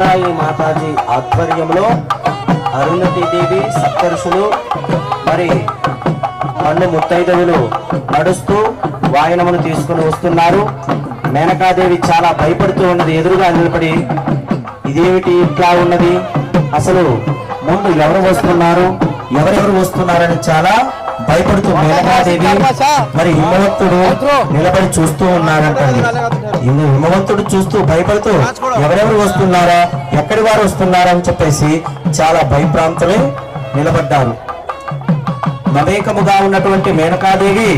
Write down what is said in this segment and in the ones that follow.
సాయి మాతాజీ ఆధ్వర్యంలో. అరుంధతి దేవి సప్తరుషులు మరి పన్ను ముత్తైదవులు నడుస్తూ వాయనమును తీసుకుని వస్తున్నారు. మేనకాదేవి చాలా భయపడుతూ ఉన్నది ఎదురుగా నిలబడి ఇదేమిటి ఇట్లా ఉన్నది? అసలు ముందు ఎవరు వస్తున్నారు? ఎవరెవరు వస్తున్నారని చాలా భయపడుతూ మేనకాదేవి మరి హిమవంతుడు నిలబడి చూస్తూ ఉన్నాడంటండి హిమవంతుడు చూస్తూ భయపడుతూ ఎవరెవరు వస్తున్నారా? ఎక్కడి వారు వస్తున్నారా అని చెప్పేసి చాలా భయప్రాంతమే నిలబడ్డారు. మమేకముగా ఉన్నటువంటి మేనకాదేవి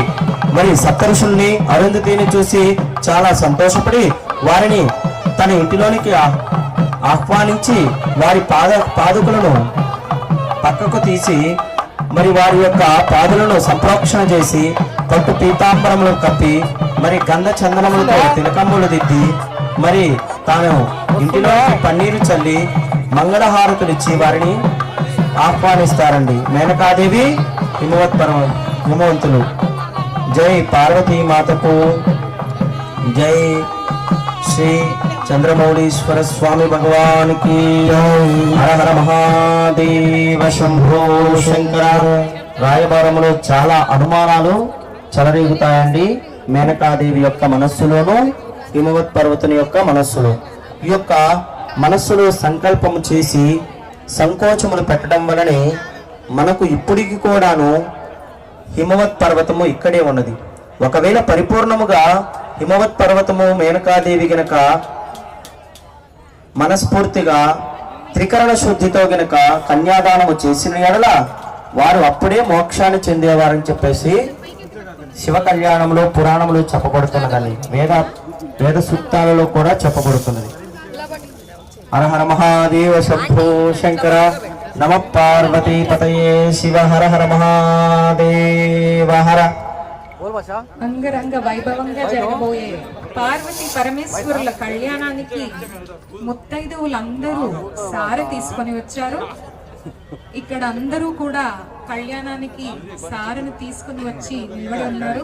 మరి సప్తరుషుల్ని అరుంధతిని చూసి చాలా సంతోషపడి వారిని తన ఇంటిలోనికి ఆహ్వానించి వారి పాద పాదుకులను పక్కకు తీసి మరి వారి యొక్క పాదులను సంప్రోక్షణ చేసి పట్టు పీతాంబరములు కప్పి మరి గంధ చందనములతో తిలకమ్ములు దిద్ది మరి తాను ఇంటిలో పన్నీరు చల్లి మంగళహారతులు ఇచ్చి వారిని ఆహ్వానిస్తారండి. మేనకాదేవి హిమవత్పరం హిమవంతులు జై పార్వతీ మాతకు జై శ్రీ చంద్రమౌళీశ్వర స్వామి భగవానికి హర హర మహాదేవ శంభో శంకర రాయబారములో చాలా అనుమానాలు చెలరేగుతాయండి. మేనకాదేవి యొక్క మనస్సులోను హిమవత్ పర్వతుని యొక్క మనస్సులో. ఈ యొక్క మనస్సులో సంకల్పము చేసి సంకోచములు పెట్టడం వలనే మనకు ఇప్పటికి కూడాను హిమవత్ పర్వతము ఇక్కడే ఉన్నది. ఒకవేళ పరిపూర్ణముగా హిమవత్ పర్వతము మేనకాదేవి గనక మనస్ఫూర్తిగా త్రికరణ శుద్ధితో గనక కన్యాదానము చేసిన ఎడల వారు అప్పుడే మోక్షాన్ని చెందేవారని చెప్పేసి శివ కళ్యాణంలో పురాణంలో చెప్పబడుతున్నదని వేద వేద సూక్తాలలో కూడా చెప్పబడుతున్నది. హరహర మహాదేవ శంభో శంకర నమ పార్వతీ పతయే శివ హర హర మహాదేవ హర అంగరంగ వైభవంగా జరగబోయే పార్వతి పరమేశ్వరుల కళ్యాణానికి ముత్తైదువులందరూ సారె తీసుకొని వచ్చారు. ఇక్కడ అందరూ కూడా కళ్యాణానికి సారెను తీసుకుని వచ్చి నిలబడి ఉన్నారు.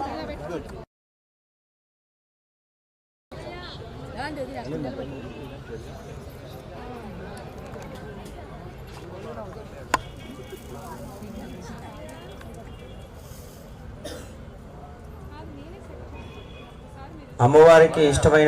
అమ్మవారికి ఇష్టమైన